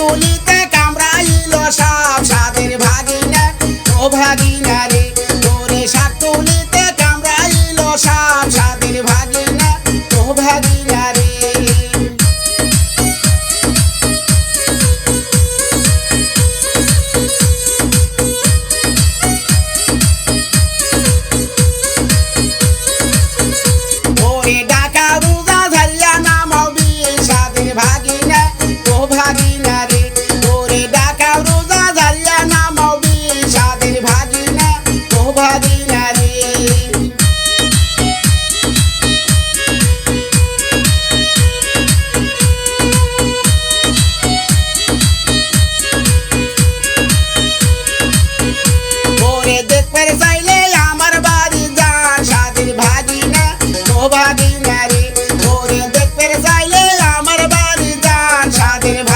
তুলিতে কামড়াইল সব সাদের ভাগিনা ও ভাগিনা রে I can't.